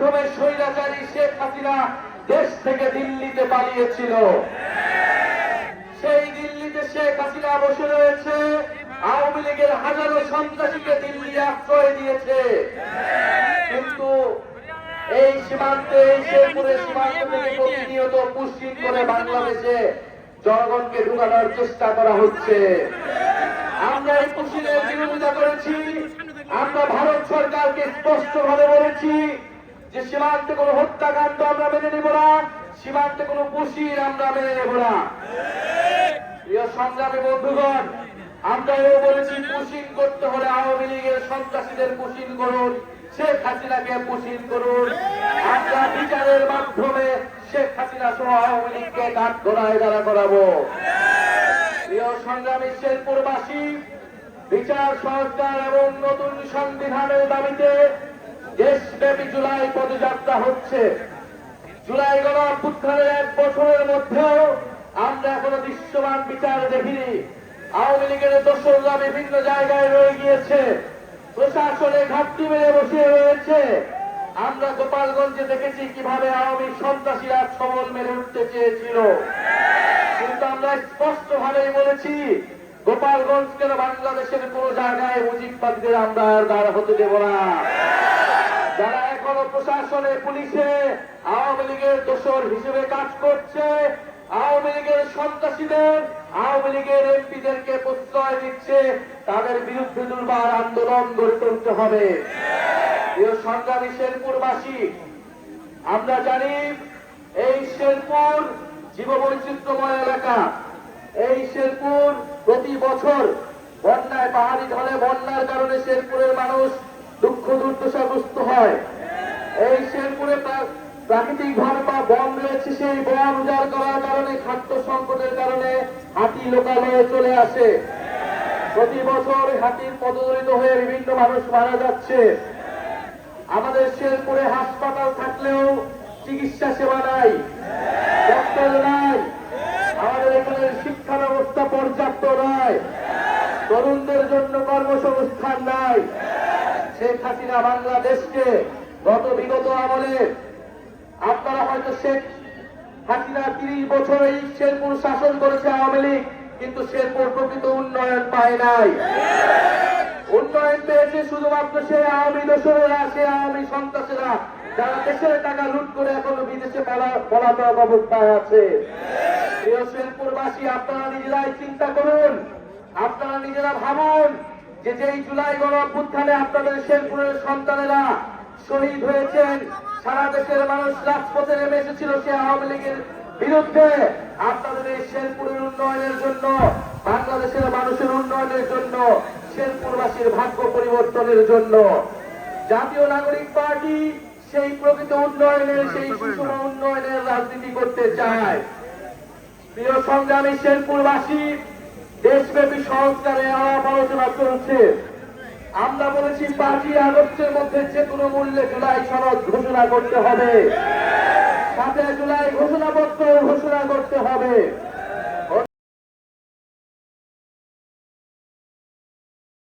মাধ্যমে স্বৈরাচারী শেখ হাসিনা দেশ থেকে দিল্লিতে পালিয়েছিল। সেই দিল্লিতে শেখ হাসিনা বসে রয়েছে। আওয়ামী লীগের হাজারো সন্ত্রাসীকে দিল্লি আশ্রয় দিয়েছে। কিন্তু এই সীমান্তে, এই শেরপুরের সীমান্ত থেকে প্রতিনিয়ত পুষ্টিন করে বাংলাদেশে জনগণকে ঢুকানোর চেষ্টা করা হচ্ছে। আমরা এই পুষ্টিনের বিরোধিতা করেছি। আমরা ভারত সরকারকে স্পষ্ট ভাবে বলেছি যে সীমান্তে কোনো হত্যাকাণ্ড আমরা মেনে নেব না, সীমান্তে কোনো পুষির আমরা মেনে নেব না। প্রিয় সংগ্রামী বন্ধুগণ আমরা এও বলেছি পুষিন করতে হলে আওয়ামী লীগের সন্ত্রাসীদের পুষিন করুন, শেখ হাসিনাকে পুষিন করুন। আমরা বিচারের মাধ্যমে শেখ হাসিনা সহ আওয়ামী লীগকে কাঠ ঘোড়ায় দাঁড়া করাবো। প্রিয় সংগ্রামী শেরপুরবাসী, বিচার সংস্কার এবং নতুন সংবিধানের দাবিতে দেশব্যাপী জুলাই পদযাত্রা হচ্ছে। জুলাই গণঅভ্যুত্থানের এক বছরের মধ্যেও আমরা এখনও দৃশ্যমান বিচার দেখিনি। আওয়ামী লীগের দোসররা বিভিন্ন জায়গায় রয়ে গিয়েছে। প্রশাসনে ঘাটতি মেরে বসে রয়েছে। আমরা গোপালগঞ্জে দেখেছি কীভাবে আওয়ামী সন্ত্রাসীরা সবল মেরে উঠতে চেয়েছিল। কিন্তু আমরা স্পষ্ট ভাবেই বলেছি, গোপালগঞ্জ কেন বাংলাদেশের কোন জায়গায় মুজিববাদীদের আমরা আর দাঁড়া হতে দেব না। যারা এখনও প্রশাসনে, পুলিশে, আওয়ামী লীগের দোষর হিসেবে কাজ করছে, আওয়ামী লীগের সন্ত্রাসীদের, আওয়ামী লীগের এমপিদেরকে প্রশ্রয় দিচ্ছে, তাদের বিরুদ্ধে দুর্বার আন্দোলন গড়ে তুলতে হবে। সংগ্রামী শেরপুরবাসী, আমরা জানি এই শেরপুর জীববৈচিত্র্যময় এলাকা। এই শেরপুর প্রতি বছর বন্যায় পাহাড়ি ঢলে বন্যার কারণে শেরপুরের মানুষ দুঃখ দুর্দশাগ্রস্ত হয়। এই শেরপুরে প্রাকৃতিক ভার বা বন রয়েছে, সেই বন উজাড় করার কারণে খাদ্য সংকটের কারণে হাতি লোকালয়ে চলে আসে। প্রতি বছর হাতির পদদলিত হয়ে বিভিন্ন মানুষ মারা যাচ্ছে। আমাদের শেরপুরে হাসপাতাল থাকলেও চিকিৎসা সেবা নাই ডক্টর নাই, আমাদের এখানে শিক্ষা ব্যবস্থা পর্যাপ্ত নয় তরুণদের জন্য কর্মসংস্থান নাই। শেখ হাসিনা বাংলাদেশকে গত বিগত আমলে আপনারা হয়তো শেখ হাসিনা তিরিশ বছর এই শেরপুর শাসন করেছে আওয়ামী লীগ, কিন্তু শেরপুর প্রকৃত উন্নয়ন পায় নাই। উন্নয়ন পেয়েছে শুধুমাত্র সেই আওয়ামী দোসরেরা সেই আওয়ামী সন্ত্রাসীরা, যারা দেশের টাকা লুট করে এখনও বিদেশে পলাতক অবস্থায় আছে। প্রিয় শেরপুরবাসী, আপনারা নিজেরাই চিন্তা করুন, আপনারা নিজেরা ভাবুন যে যেই জুলাই গণ অভ্যুত্থানে আপনাদের শেরপুরের সন্তানেরা শহীদ হয়েছেন, সারা দেশের মানুষ রাজপথে নেমে এসেছিল সে আওয়ামী লীগের বিরুদ্ধে। আপনাদের এই শেরপুরের উন্নয়নের জন্য, বাংলাদেশের মানুষের উন্নয়নের জন্য, শেরপুরবাসীর ভাগ্য পরিবর্তনের জন্য। জাতীয় নাগরিক পার্টি সেই প্রকৃত উন্নয়নের, সেই সুষম উন্নয়নের রাজনীতি করতে চায়। প্রিয় সংগ্রামী শেরপুরবাসী দেশব্যাপী সংস্কারে আলাপ আলোচনা চলছে। আমরা বলেছি, পাঁচই আগস্টের মধ্যে যে কোনো মূল্যে জুলাই সনদ ঘোষণা করতে হবে। সাথে জুলাই ঘোষণাপত্র ঘোষণা করতে হবে।